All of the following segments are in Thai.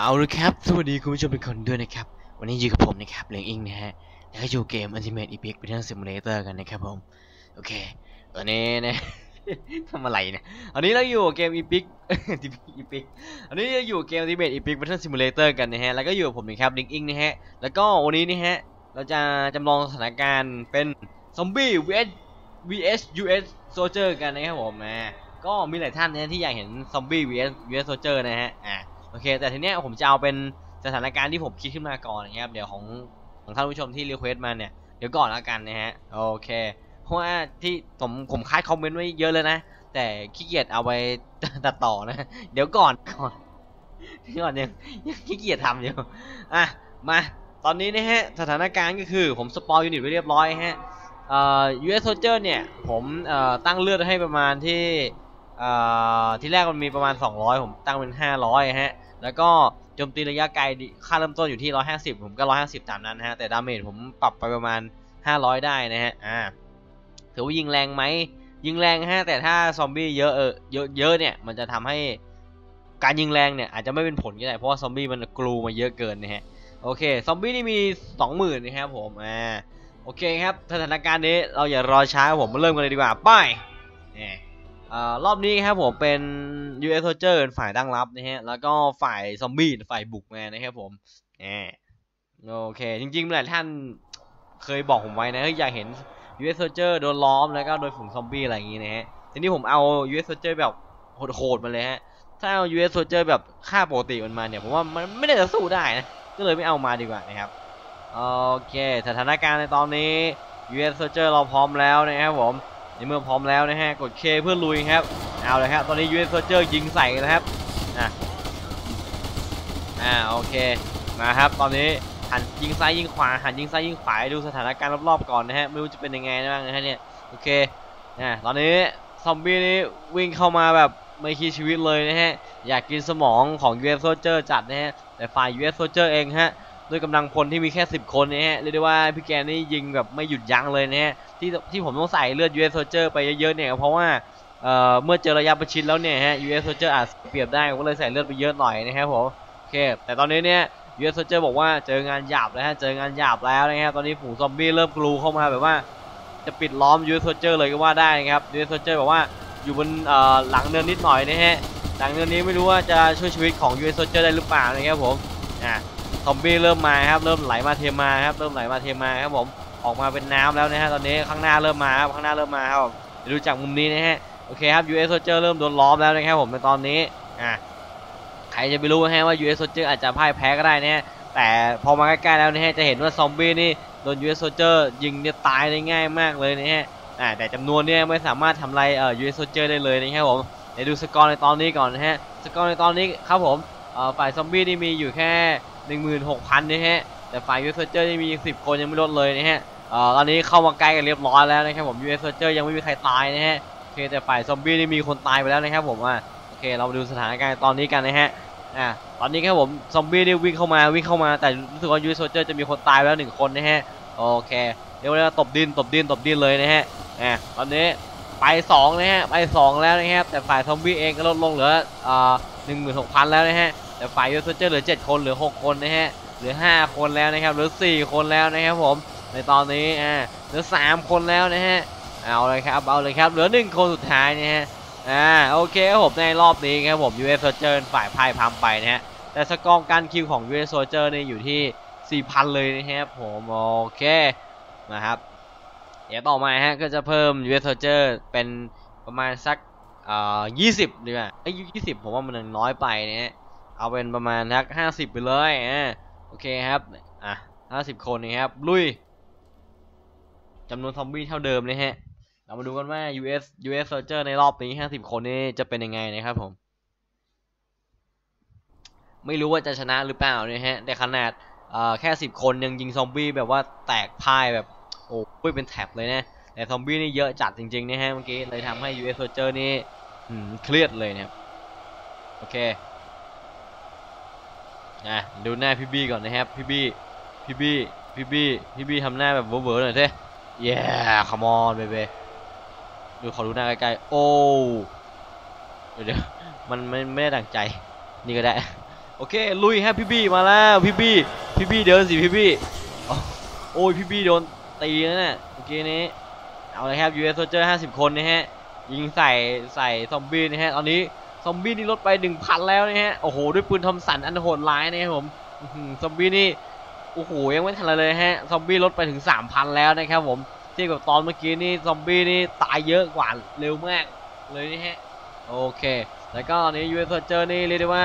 เอาละครับ สวัสดีคุณผู้ชมทุกคนด้วยนะครับ วันนี้อยู่กับผมนะครับเลียงอิงนะฮะ แล้วก็อยู่เกม Ultimate Epic p a t t l e Simulator กันนะครับผม โอเค ตอนนี้นะทำอะไรเนี่ยอันนี้เราอยู่กับเกม Epic Epic อันนี้เราอยู่กับเกม Ultimate Epic p a t t l e Simulator กันนะฮะ แล้วก็อยู่กับผมนะครับเลิงอิงนะฮะ แล้วก็วันนี้นี่ฮะ เราจะจำลองสถานการณ์เป็นซอมบี้ vs vs US Soldier กันนะครับผมนะก็มีหลายท่านนะที่อยากเห็นซอมบี้ vs US Soldier นะฮะ อ่า โอเค แต่ทีเนี้ยผมจะเอาเป็นสถานการณ์ที่ผมคิดขึ้นมาก่อนนะครับ เดี๋ยวของของท่านผู้ชมที่รีเควสต์มาเนี่ย เดี๋ยวก่อนแล้วกันนะฮะ โอเค เพราะว่าที่ผมผมคาดคอมเมนต์ไว้เยอะเลยนะ แต่ขี้เกียจเอาไปตัดต่อนะ เดี๋ยวก่อนก่อนก่อนยังยังขี้เกียจทำอยู่ อะ มาตอนนี้นะฮะสถานการณ์ก็คือผมสปอยยูนิตไว้เรียบร้อยฮะเอ่อ US Soldier เนี่ย ผมเอ่อตั้งเลือดให้ประมาณที่ ที่แรกมันมีประมาณ 200 ผมตั้งเป็น 500 ฮะ แล้วก็โจมตีระยะไกลค่าเริ่มต้นอยู่ที่ 150 ผมก็ 150 ตามนั้นนะฮะ แต่ดาเมจผมปรับไปประมาณ 500 ได้นะฮะ อ่า ถือว่ายิงแรงไหม ยิงแรงฮะ แต่ถ้าซอมบี้เยอะเออเยอะเยอะเนี่ย มันจะทำให้การยิงแรงเนี่ยอาจจะไม่เป็นผลก็ได้ เพราะว่าซอมบี้มันกลูมาเยอะเกินนะฮะ โอเค ซอมบี้นี่มี 20,000นะครับผม อ่า โอเคครับ สถานการณ์นี้เราอย่ารอช้าครับผมมาเริ่มกันเลยดีกว่า ไปเนี่ย รอบนี้ครับผมเป็น US Soldier ฝ่ายตั้งรับนะฮะ แล้วก็ฝ่ายซอมบี้ฝ่ายบุกมานะครับผมแหมโอเค จริงๆหลายท่านเคยบอกผมไว้นะเฮ้ยอยากเห็น US Soldier โดนล้อมแล้วก็โดนฝูงซอมบี้อะไรอย่างงี้นะฮะ ทีนี้ผมเอา US Soldier แบบโหดๆมาเลยฮะ ถ้าเอา US Soldier แบบค่าปกติมันมาเนี่ยผมว่ามันไม่ได้จะสู้ได้นะ ก็เลยไม่เอามาดีกว่านะครับ โอเค สถานการณ์ในตอนนี้ US Soldier เราพร้อมแล้วนะครับผม ในเมื่อพร้อมแล้วนะฮะ กด K เพื่อลุยครับ เอาเลยครับ ตอนนี้ US Soldier ยิงใส่นะครับ อะ อ่าโอเค มาครับ ตอนนี้หันยิงซ้ายยิงขวา หันยิงซ้ายยิงขวาดูสถานการณ์รอบๆก่อนนะฮะ ไม่รู้จะเป็นยังไงบ้างนะฮะเนี่ย โอเค อ่าตอนนี้ซอมบี้นี้วิ่งเข้ามาแบบไม่คิดชีวิตเลยนะฮะ อยากกินสมองของ US Soldier จัดนะฮะ แต่ฝ่าย US Soldier เองฮะ ด้วยกำลังพลที่มีแค่ 10 คนนะฮะเรียกได้ว่าพี่แกนี่ยิงแบบไม่หยุดยั้งเลยนะฮะที่ที่ผมต้องใส่เลือด US Soldier ไปเยอะๆเนี่ยเพราะว่าเอ่อเมื่อเจอระยะประชิดแล้วเนี่ยฮะ US Soldier อาจเปรียบได้ก็เลยใส่เลือดไปเยอะหน่อยนะครับผมโอเคแต่ตอนนี้เนี่ย US Soldier บอกว่าเจองานหยาบแล้วฮะเจองานหยาบแล้วนะครับตอนนี้ฝูงซอมบี้เริ่มกลูเข้ามาแบบว่าจะปิดล้อม US Soldier เลยก็ว่าได้นะครับ US Soldier บอกว่าอยู่บนเอ่อหลังเนินนิดหน่อยนะฮะหลังเนินนี้ไม่รู้ว่าจะช่วยชีวิตของ US Soldier ได้หรือเปล่านะครับผมอะ อมบี้เริ่มมาครับเริ่มไหลมาเทมาครับเริ่มไหลมาเทมาครับผมออกมาเป็นน้ำแล้วนะฮะตอนนี้ข้างหน้าเริ่มมาครับข้างหน้าเริ่มมาครับเดี๋ยวดูจากมุมนี้นะฮะโอเคครับ US Soldier เริ่มโดนล้อมแล้วนะครับผมในตอนนี้อะใครจะไปรู้ฮะว่า US Soldier อาจจะพ่ายแพ้ก็ได้นะฮะแต่พอมาใกล้ๆแล้วนะฮะจะเห็นว่าซอมบี้นี่โดน US Soldier ยิงเนี่ยตายได้ง่ายมากเลยนะฮะอ่าแต่จำนวนเนี่ยไม่สามารถทำลายเอ่อ US Soldier ได้เลยนะครับผมเดี๋ยวดูสกอร์ในตอนนี้ก่อนนะฮะสกอร์ในตอนนี้ครับผมเอ่อฝ่ายซอมบี้นี่มีอยู่แค่ 16,000นะฮะแต่ฝ่าย US Soldier นี่มี 10 คนยังไม่ลดเลยนะฮะเอ่อตอนนี้เข้ามาใกล้กันเรียบร้อยแล้วนะครับผม US Soldier ยังไม่มีใครตายนะฮะโอเคแต่ฝ่ายซอมบี้นี่มีคนตายไปแล้วนะครับผมอะโอเคเรามาดูสถานการณ์ตอนนี้กันนะฮะอ่าตอนนี้ครับผมซอมบี้นี่วิ่งเข้ามาวิ่งเข้ามาแต่รู้สึกว่า US Soldier จะมีคนตายไปแล้วหนึ่งคนนะฮะโอเคเรียกว่าตบดินตบดินตบดินเลยนะฮะอ่าตอนนี้ไปสองนะฮะไปสองแล้วนะครับแต่ฝ่ายซอมบี้เองก็ลดลงเหลืออ่าหนึ่งหมื่นหกพันแล้วนะฮะ แต่ฝ่ายยูเซอร์เหลือเจ็ดคนเหลือหกคนนะฮะเหลือห้าคนแล้วนะครับเหลือสี่คนแล้วนะครับผมในตอนนี้อ่าเหลือสามคนแล้วนะฮะเอาเลยครับเอาเลยครับเหลือหนึ่งคนสุดท้ายนะฮะอ่าโอเคครับผมในรอบนี้ครับผม US Soldier ฝ่ายพ่ายพัมไปนะฮะแต่สกอร์การคิวของ US Soldier เนี่อยู่ที่ 4,000 เลยนะครับผมโอเคนะครับเดี๋ยวต่อมาฮะก็จะเพิ่ม US Soldier เป็นประมาณสักเอ่อ20ดีกว่าไอ้ยี่สิบผมว่ามันยังน้อยไปนะฮะ เอาเป็นประมาณสัก50ไปเลยอ่าโอเคครับอะ50คนนะครับลุยจำนวนซอมบี้เท่าเดิมเลยฮะ เรามาดูกันว่า US US Soldier ในรอบนี้50คนนี้จะเป็นยังไงนะครับผม ไม่รู้ว่าจะชนะหรือเปล่าเนี่ยฮะ แต่ขนาดเอ่อแค่10คนยังยิงซอมบี้แบบว่าแตกพ่ายแบบโอ้ยเป็นแท็บเลยนะ แต่ซอมบี้นี่เยอะจัดจริงๆนะฮะเมื่อกี้เลยทำให้ US Soldier นี่เครียดเลยเนะครับโอเค อะดูหน้าพี่บี้ก่อนนะครับพี่บี้พี่บี้พี่บี้พี่บี้ทำหน้าแบบเวอร์ๆหน่อยเท่ yeah come on baby ดูขอดูหน้าใกล้ๆโอ้เดี๋ยวเดี๋ยวมันไม่ไม่ได้ดังใจนี่ก็ได้โอเคลุยฮะพี่บี้มาแล้วพี่บี้พี่บี้เดินสิพี่บี้โอ้ยพี่บี้โดนตีแล้วเนี่ยเมื่อกี้นี้เอาเลยครับ US Soldier 50 คนนะฮะยิงใส่ใส่ซอมบี้นะฮะตอนนี้ ซอมบี้นี่ลดไป1,000แล้วนะฮะ โอ้โห ด้วยปืนทอมสันอันโหดร้ายนะครับผมซอมบี้นี่ โอ้โห ยังไม่ทันเลยฮะ ซอมบี้ลดไปถึง3,000แล้วนะครับผม เทียบกับตอนเมื่อกี้นี่ซอมบี้นี่ตายเยอะกว่าเร็วมากเลยนะฮะ โอเค แล้วก็อันนี้ US Soldier นี่เรียกได้ว่า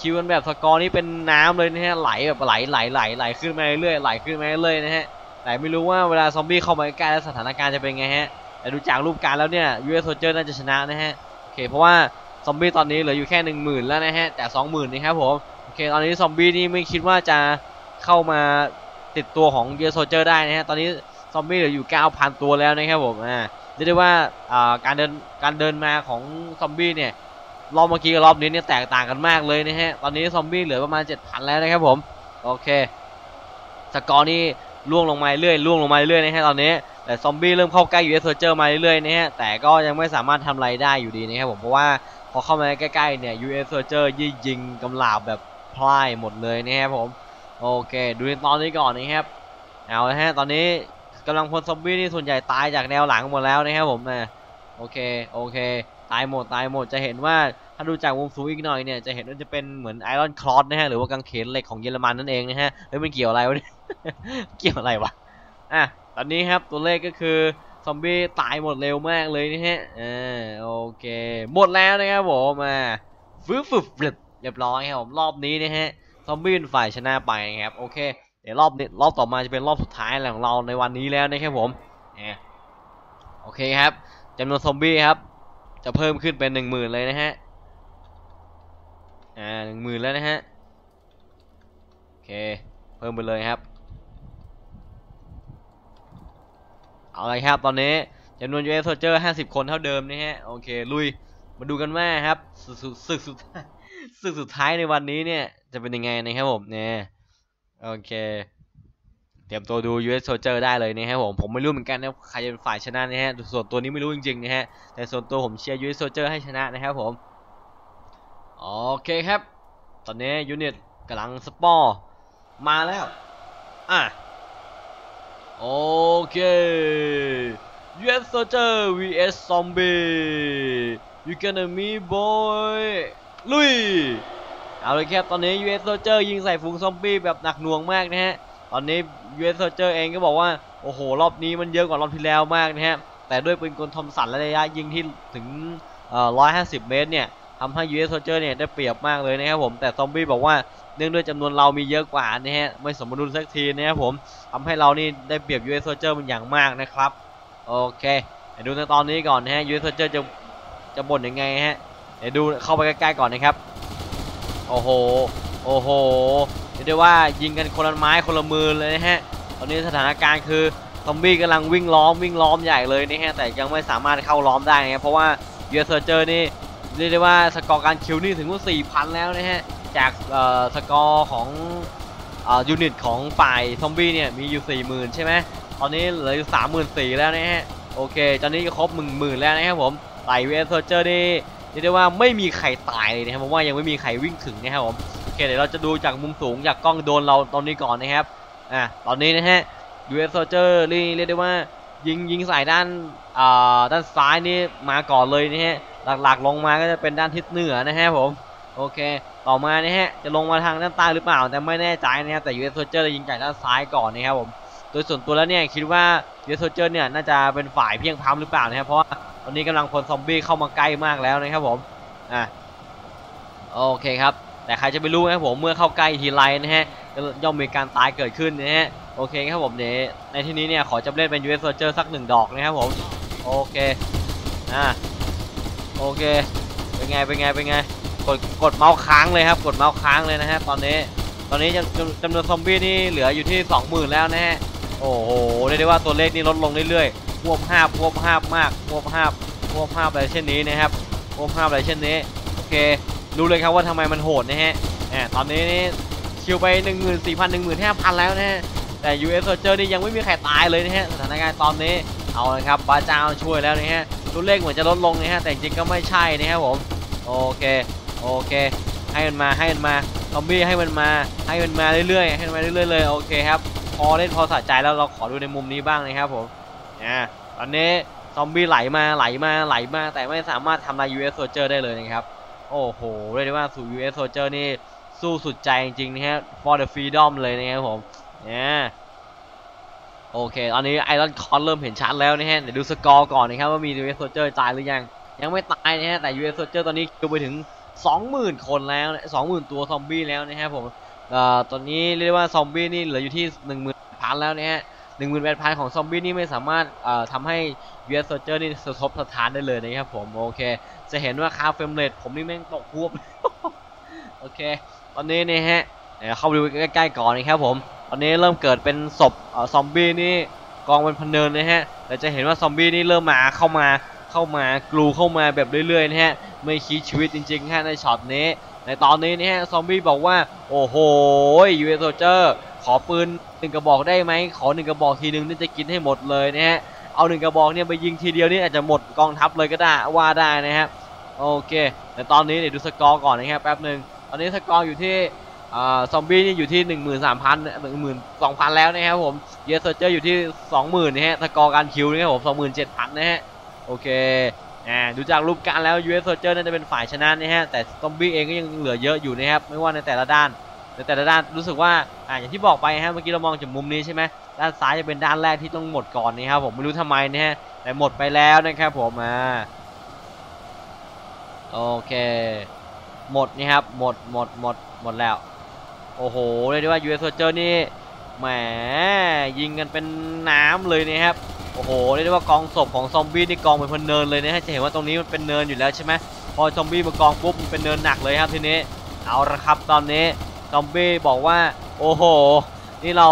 คิวกันแบบสกอร์นี่เป็นน้ำเลยนะฮะ ไหลแบบไหลไหลไหลไหลขึ้นมาเรื่อยๆไหลขึ้นมาเรื่อยๆนะฮะ แต่ไม่รู้ว่าเวลาซอมบี้เข้ามาใกล้แล้วสถานการณ์จะเป็นไงฮะ แต่ดูจากรูปการแล้วเนี่ย US Soldier น่าจะชนะนะฮะ โอเค เพราะว่า ซอมบี้ตอนนี้เหลืออยู่แค่หนึ่งหมื่นแล้วนะฮะแต่สองหมื่นนี่ครับผมโอเคตอนนี้ซอมบี้นี่ไม่คิดว่าจะเข้ามาติดตัวของ US Soldier ได้นะฮะตอนนี้ซอมบี้เหลืออยู่9,000ตัวแล้วนะครับผมอ่าเรียกได้ว่าอ่าการเดินการเดินมาของซอมบี้เนี่ยรอบเมื่อกี้กับรอบนี้เนี่ยแตกต่างกันมากเลยนะฮะตอนนี้ซอมบี้เหลือประมาณ7,000แล้วนะครับผมโอเคสกอร์นี่ล่วงลงมาเรื่อยล่วงลงมาเรื่อยนะฮะตอนนี้แต่ซอมบี้เริ่มเข้าใกล้ US Soldier มาเรื่อยๆนะฮะแต่ก็ยังไม่สามารถทำอะไรได้อยู่ดีนะครับผมเพราะว่า พอเข้ามาใกล้ๆเนี่ย US Soldier ยิงยิงกำลาบแบบพลายหมดเลยนะครับผม โอเค ดูในตอนนี้ก่อนนะครับเอาละฮะตอนนี้กำลังพลซอมบี้นี่ส่วนใหญ่ตายจากแนวหลังหมดแล้วนะครับผมนะโอเคโอเค ตายหมดตายหมดจะเห็นว่าถ้าดูจากวงสูงอีกหน่อยเนี่ยจะเห็นว่าจะเป็นเหมือนไอรอนคลอสนะฮะหรือว่ากางเขนเหล็กของเยอรมันนั่นเองนะฮะแล้วมันเกี่ยวอะไรวะเนี่ยเกี่ยวอะไรวะอะตอนนี้ครับตัวเลขก็คือ ซอมบี้ตายหมดเร็วมากเลยนะฮะอ่าโอเค หมดแล้วนะครับผมอ่าฟึบฟึบฟึบเรียบร้อยครับผมรอบนี้นะฮะซอมบี้เป็นฝ่ายชนะไปนะครับโอเคเดี๋ยวรอบนี้รอบต่อมาจะเป็นรอบสุดท้ายของเราในวันนี้แล้วนะครับผมเนี่ยโอเคครับจำนวนซอมบี้ครับ จะเพิ่มขึ้นเป็นหนึ่งหมื่นเลยนะฮะอ่าหนึ่งหมื่นแล้วนะฮะโอเค เพิ่มไปเลยครับ เอาลยครับตอนนี้จำนวน US Soldier 50 คนเท่าเดิมนะฮะโอเคลุยมาดูกันว่าครับศึกสุดศึกสุดท้ายในวันนี้เนี่ยจะเป็นยังไงนะครับผมเนี่ยโอเคเตรียมตัวดู US Soldier ได้เลยนะครับผมผมไม่รู้เหมือนกันนะใครจะเป็นฝ่ายชนะนะฮะส่วนตัวนี้ไม่รู้จริงๆนะฮะแต่ส่วนตัวผมเชียร์ US Soldier ให้ชนะนะครับผมโอเคครับ ตอนนี้ยูนิตกำลังสปอร์มาแล้วอะ โอเค US Soldier vs Zombie you gonna me boy ลุย เอาเลยครับ ตอนนี้ US Soldier ยิงใส่ฝูงซอมบี้แบบหนักหน่วงมากนะฮะ ตอนนี้ US Soldier เองก็บอกว่า โอ้โห รอบนี้มันเยอะกว่ารอบที่แล้วมากนะฮะ แต่ด้วยปืนกลทอมสันและระยะยิงที่ถึง 150 เมตรเนี่ยทำให้ US Soldier เนี่ยได้เปรียบมากเลยนะครับผม แต่ซอมบี้บอกว่า เนื่องด้วยจำนวนเรามีเยอะกว่านะฮะไม่สมดุลสักทีนะครับผมทำให้เรานี่ได้เปรียบ US Soldier มันอย่างมากนะครับโอเคเดี๋ยวดูในตอนนี้ก่อนนะฮะ US Soldier จะจะบ่นยังไงฮะเดี๋ยวดูเข้าไปใกล้ๆก่อนนะครับโอ้โหโอ้โหเรียกได้ว่ายิงกันคนละไม้คนละมือเลยนะฮะตอนนี้สถานการณ์คือซอมบี้กำลังวิ่งล้อมวิ่งล้อมใหญ่เลยนะฮะแต่ยังไม่สามารถเข้าล้อมได้นะเพราะว่า US Soldier นี่เรียกได้ว่าสกอร์การคิวนี่ถึงว่า4,000 แล้วนะฮะ จากสกอร์ของอยูนิตของฝ่ายซอมบี้เนี่ยมีอยู่ 40,000 ใช่ไหมตอนนี้เหลืออยู่ 34,000 แล้วนะฮะ โอเคตอนนี้ก็ครบ 10,000 แล้วนะครับผมไต่ US Soldier นี่เรียกได้ว่าไม่มีใครตายเลยนะครับผมว่ายังไม่มีใครวิ่งถึงนะครับผมโอเคเดี๋ยวเราจะดูจากมุมสูงจากกล้องโดนเราตอนนี้ก่อนนะครับอะตอนนี้นะฮะ US Soldier นี่เรียกได้ว่ายิงยิงใส่ด้านอ่าด้านซ้ายนี่มาก่อนเลยนะฮะหลักๆลงมาก็จะเป็นด้านทิศเหนือนะฮะผมโอเค ต่อมานะฮะจะลงมาทางด้านใต้หรือเปล่า แต่ไม่แน่ใจนะครับแต่ US Soldier จะยิงจากด้านซ้ายก่อนนะครับผมโดยส่วนตัวแล้วเนี่ยคิดว่า US Soldier เนี่ยน่าจะเป็นฝ่ายเพียงพร้ำหรือเปล่านะครับเพราะว่าตอนนี้กำลังพลซอมบี้เข้ามาใกล้มากแล้วนะครับผมอะโอเคครับ แต่ใครจะไปรู้นะครับผมเมื่อเข้าใกล้ทีไรนะฮะย่อมมีการตายเกิดขึ้นนะฮะโอเคครับผมเดี๋ยวในที่นี้เนี่ยขอจำเล่นเป็น US Soldier สักหนึ่งดอกนะครับผมโอเคอ่าโอเคเป็นไงเป็นไงเป็นไง กดกดเมาส์ค้างเลยครับ กดเมาส์ค้างเลยนะฮะตอนนี้ ตอนนี้จำจำจำนวนซอมบี้นี่เหลืออยู่ที่ 20,000 แล้วนะฮะโอ้โหเรียกได้ว่าตัวเลขนี่ลดลงเรื่อยๆพวบห้าพวบห้ามากพวบห้าพวบห้าอะไรเช่นนี้นะครับพวบห้าอะไรเช่นนี้โอเครู้เลยครับว่าทำไมมันโหดนะฮะอ่าตอนนี้นี่คิวไป 14,000 15,000 แล้วนะฮะแต่ US Soldier นี่ยังไม่มีใครตายเลยนะฮะสถานการณ์ตอนนี้เอาเลยครับบาจ้าช่วยแล้วนะฮะตัวเลขเหมือนจะลดลงนะฮะแต่จริงก็ไม่ใช่นะครับผมโอเค โอเค ให้มันมาให้มันมาซอมบี้ให้มันมาให้มันมาเรื่อยๆให้มันมาเรื่อยๆเลยโอเคครับพอเล่นพอสะใจแล้วเราขอดูในมุมนี้บ้างนะครับผมอ่าตอนนี้ซอมบี้ไหลมาไหลมาไหลมาแต่ไม่สามารถทำลาย US Soldier ได้เลยนะครับ โอ้โหเรียกได้ว่าสู่ US Soldier นี่สู้สุดใจจริงๆนะฮะ for the freedom เลยนะครับผมเนี่ยโอเค ตอนนี้ไอรอนคอนเริ่มเห็นชัดแล้วนะฮะ เดี๋ยวดูสกอร์ก่อนนะครับว่ามี US Soldier ตายหรือยัง ยังไม่ตายนะฮะ แต่ US Soldier ตอนนี้คิวไปถึง 20,000 คนแล้วนะ20,000 ตัวซอมบี้แล้วนะครับผมเอ่อตอนนี้เรียกว่าซอมบี้นี่เหลืออยู่ที่ 10,000แล้วนะฮะ18,000 ของซอมบี้นี่ไม่สามารถเอ่อทำให้ US Soldier นี่สะทบสถานได้เลยนะครับผมโอเค จะเห็นว่าคาเฟมเรทผมนี่แม่งตกพวบโอเค ตอนนี้นี่ฮะเดี๋ยวเข้าไปดูใกล้ๆก่อนนะครับผม ตอนนี้เริ่มเกิดเป็นศพเอ่อซอมบี้นี่กองเป็นพันเนินนะฮะแต่จะเห็นว่าซอมบี้นี่เริ่มมาเข้ามา เข้ามากลูเข้ามาแบบเรื่อยๆนะฮะไม่คิดชีวิตจริงๆฮะในช็อตนี้ ในตอนนี้นี่ฮะซอมบี้บอกว่าโอ้โหยูเอโซเจอร์ขอปืนหนึ่งกระบอกได้ไหมขอหนึ่งกระบอกทีนึงนี่จะกินให้หมดเลยนะฮะเอาหนึ่งกระบอกเนี่ยไปยิงทีเดียวนี่อาจจะหมดกองทัพเลยก็ได้ว่าได้นะฮะโอเคแต่ตอนนี้เดี๋ยวดูสกอร์ก่อนนะครับแป๊บหนึ่งตอนนี้สกอร์อยู่ที่ซอมบี้นี่อยู่ที่ 13,000 12,000 แล้วนะครับผมเยสเซอร์เจอร์อยู่ที่ 20,000นะฮะสกอร์การคิวนะครับผม27,000นะฮะ โอเคอ่าดูจากรูปการแล้ว US Soldier น่าจะเป็นฝ่ายชนะนะฮะแต่ซอมบี้เองก็ยังเหลือเยอะอยู่นะครับไม่ว่าในแต่ละด้านในแต่ละด้านรู้สึกว่าอ่าอย่างที่บอกไปฮะเมื่อกี้เรามองจากมุมนี้ใช่ไหมด้านซ้ายจะเป็นด้านแรกที่ต้องหมดก่อนนะครับผมไม่รู้ทำไมนะฮะแต่หมดไปแล้วนะครับผมอ่าโอเค หมดนี่ครับหมดหมดหมดหมดแล้ว โอ้โหเรียกได้ว่า US Soldier นี่แหมยิงกันเป็นน้ำเลยนะครับ โอ้โหเรียกได้ว่ากองศพของซอมบี้นี่กองเป็นพนเนินเลยนะฮะจะเห็นว่าตรงนี้มันเป็นเนินอยู่แล้วใช่ไหมพอซอมบี้มากองปุ๊บมันเป็นเนินหนักเลยครับทีนี้เอาละครับตอนนี้ซอมบี้บอกว่าโอ้โห นี่เรา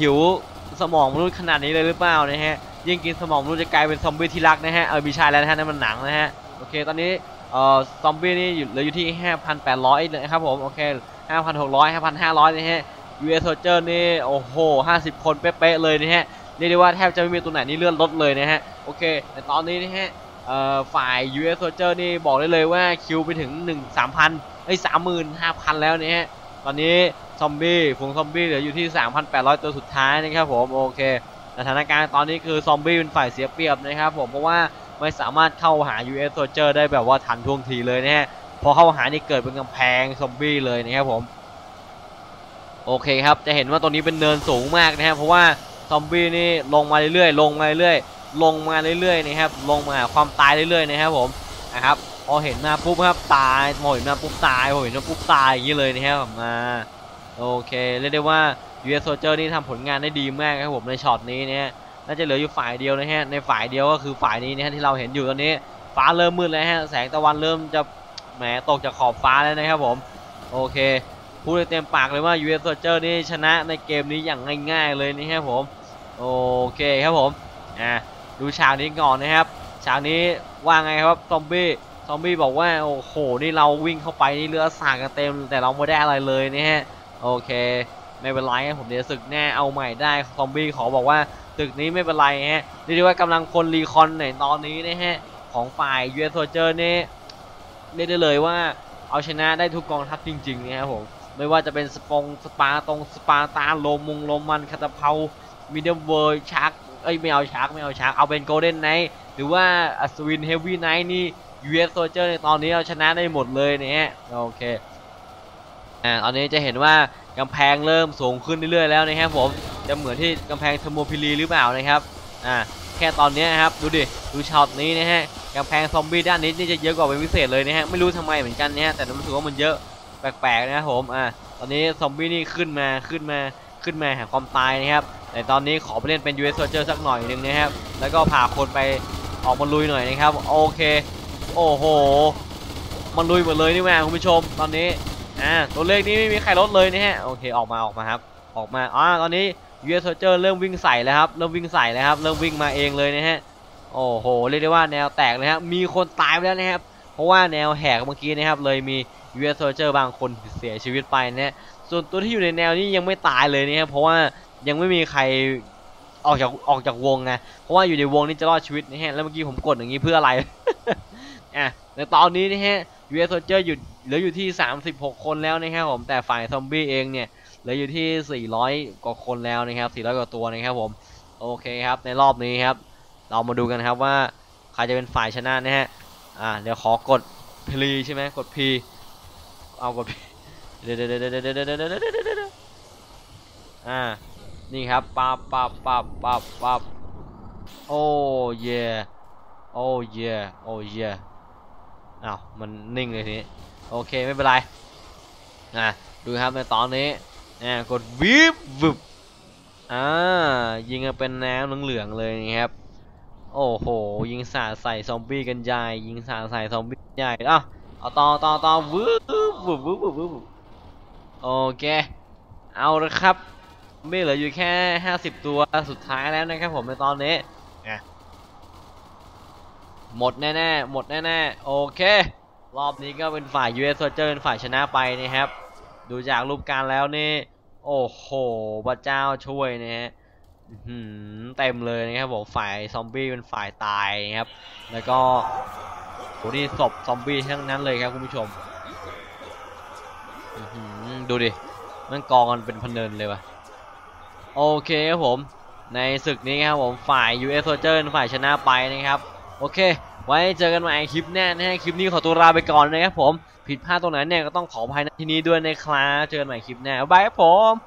หิวสมองมนุษย์ขนาดนี้เลยหรือเปล่านะฮะยิ่งกินสมองมนุษย์จะกลายเป็นซอมบี้ที่รักนะฮะเออม่ใช่แล้วนะฮะนั่นมันหนังนะฮะโอเคตอนนี้เอ่อซอมบี้นี่อยู่เหลืออยู่ที่ 5,800นะครับผมโอเค 5,600 5,500นะฮะ US Soldier นี่โอ้โห 50 คนเป๊ะๆเลยนะฮะ เรียกได้ว่าแทบจะไม่มีตัวไหนนี่เลื่อนลดเลยนะฮะโอเคแต่ตอนนี้นะฮะฝ่าย US Soldier นี่บอกได้เลยว่าคิวไปถึง 1 3,000เอ้ย35,000 แล้วนะฮะตอนนี้ซอมบี้ฝูงซอมบี้เหลืออยู่ที่ 3,800 ตัวสุดท้ายนะครับผมโอเคสถานการณ์ตอนนี้คือซอมบี้เป็นฝ่ายเสียเปรียบนะครับผมเพราะว่าไม่สามารถเข้าหา US Soldier ได้แบบว่าทันท่วงทีเลยนะฮะพอเข้าหานี่เกิดเป็นกำแพงซอมบี้เลยนะครับผมโอเคครับจะเห็นว่าตรงนี้เป็นเนินสูงมากนะครับเพราะว่า ซอมบี้นี่ลงมาเรื่อยๆลงมาเรื่อยๆลงมาเรื่อยๆนะครับลงมาความตายเรื่อยๆนะครับผมนะครับพอเห็นมาปุ๊บครับตายพอเห็นมาปุ๊บตายพอเห็นมาปุ๊บตายอย่างนี้เลยนะครับผมมาโอเคเรียกได้ว่า US Soldier นี่ทำผลงานได้ดีมากครับผมในช็อตนี้เนี่ยน่าจะเหลืออยู่ฝ่ายเดียวนะฮะในฝ่ายเดียวก็คือฝ่ายนี้นะฮะที่เราเห็นอยู่ตอนนี้ฟ้าเริ่มมืดแล้วฮะแสงตะวันเริ่มจะแหมตกจากขอบฟ้าแล้วนะครับผมโอเค พูดได้เต็มปากเลยว่า US Soldier นี่ชนะในเกมนี้อย่างง่ายๆเลยนะครับผม โอเคครับผมอะดูฉากนี้ก่อนนะครับฉากนี้ว่าไงครับซอมบี้ซอมบี้บอกว่าโอ้โหนี่เราวิ่งเข้าไปนี่เลือดสาดกันเต็มแต่เราไม่ได้อะไรเลยนะฮะโอเคไม่เป็นไรครับผมเดี๋ยวศึกแน่เอาใหม่ได้ซอมบี้ขอบอกว่าตึกนี้ไม่เป็นไรฮะเรียกได้ว่ากำลังคนรีคอนในตอนนี้นะฮะของฝ่าย US Soldier นี่เรียกได้เลยว่าเอาชนะได้ทุกกองทัพจริงๆนะครับผม ไม่ว่าจะเป็นสปงสปาตรงสปาตาโลมงโลมันคาตาเพามิดเดิลเวิร์ชาร์กเอ้ยไม่เอาชาร์กไม่เอาชาร์กเอาเป็นโกลเด้นไนท์หรือว่าอัศวินเฮฟวี่ไนท์นี่ US Soldier ในตอนนี้เอาชนะได้หมดเลยนะฮะโอเคอ่าตอนนี้จะเห็นว่ากำแพงเริ่มสูงขึ้นเรื่อยๆแล้วนะครับผมจะเหมือนที่กำแพงเทอร์โมพิลีหรือเปล่านะครับอ่าแค่ตอนนี้นะครับดูดิดูช็อตนี้นะฮะกำแพงซอมบี้ด้านนี้นี่จะเยอะกว่าเป็นพิเศษเลยนะฮะไม่รู้ทำไมเหมือนกันนะฮะแต่รู้สึกว่ามันเยอะ แปลกๆนะครับผมอ่าตอนนี้ซอมบี้นี่ขึ้นมาขึ้นมาขึ้นมาหาความตายนะครับแต่ตอนนี้ขอไปเล่นเป็น US Soldier สักหน่อยหนึ่งนะครับแล้วก็พาคนไปออกมาลุยหน่อยนะครับโอเคโอ้โหมันลุยหมดเลยนี่แม่คุณผู้ชมตอนนี้อ่าตัวเลขนี้ไม่มีใครลดเลยนะฮะโอเคออกมาออกมาครับออกมาอ่าตอนนี้ US Soldier เริ่มวิ่งใส่แล้วครับเริ่มวิ่งใส่แล้วครับเริ่มวิ่งมาเองเลยนะฮะโอ้โหเรียกได้ว่าแนวแตกเลยครับมีคนตายไปแล้วนะครับเพราะว่าแนวแหกเมื่อกี้นะครับเลยมี US Soldier บางคนเสียชีวิตไปนะฮะส่วนตัวที่อยู่ในแนวนี้ยังไม่ตายเลยนะครับเพราะว่ายังไม่มีใครออกจากออกจากวงไงเพราะว่าอยู่ในวงนี้จะรอดชีวิตนะฮะแล้วเมื่อกี้ผมกดอย่างนี้เพื่ออะไรอะในตอนนี้นะฮะ US Soldier อยู่เหลืออยู่ที่ 36 คนแล้วนะครับผมแต่ฝ่ายซอมบี้เองเนี่ยเหลืออยู่ที่ 400 กว่าคนแล้วนะครับ 400 กว่าตัวนะครับผมโอเคครับในรอบนี้ครับ เรามาดูกันครับว่าใครจะเป็นฝ่ายชนะนะฮะอ่าเดี๋ยวขอกดพลีใช่ไหมกด P เอากับเดเดเดเดเดเดเดเดเดเดี๋ยวเดี๋ยวอ่า นี่ครับปับปับปับปับปับโอ้เย่โอ้เย่โอ้เย่อ้าวมันนิ่งเลยทีนี้โอเคไม่เป็นไรนะดูครับในตอนนี้นะกดวิบวิบอ่ายิงกันเป็นน้ำเหลืองๆเลยนะครับโอ้โหยิงสาดใส่ซอมบี้กันใหญ่ยิงสาดใส่ซอมบี้ใหญ่อะเอาต่อต่อต่อวื้อ บบบบบโอเค เอาละครับ ไม่เหลืออยู่แค่50ตัวสุดท้ายแล้วนะครับผมในตอนนี้หมดแน่ๆ หมดแน่ๆ โอเค รอบนี้ก็เป็นฝ่าย US Soldier เป็นฝ่ายชนะไปนะครับ ดูจากรูปการแล้วนี่ โอ้โห พระเจ้าช่วยนะฮะเต็มเลยนะครับผม ฝ่ายซอมบี้เป็นฝ่ายตายนะครับ แล้วก็โหนี่ศพซอมบี้ทั้งนั้นเลยครับคุณผู้ชม ดูดิมันกองกันเป็นพะเนินเลยวะโอเคครับผม ในศึกนี้ครับผมฝ่าย US Soldier ฝ่ายชนะไปนะครับ โอเค ไว้เจอกันใหม่คลิปหน้านะฮะคลิปนี้ขอตัวลาไปก่อนนะครับผม ผิดพลาดตรงไหนเนี่ยก็ต้องขออภัยในที่นี้ด้วยนะครับ เจอกันใหม่คลิปหน้า บ๊ายบายครับผม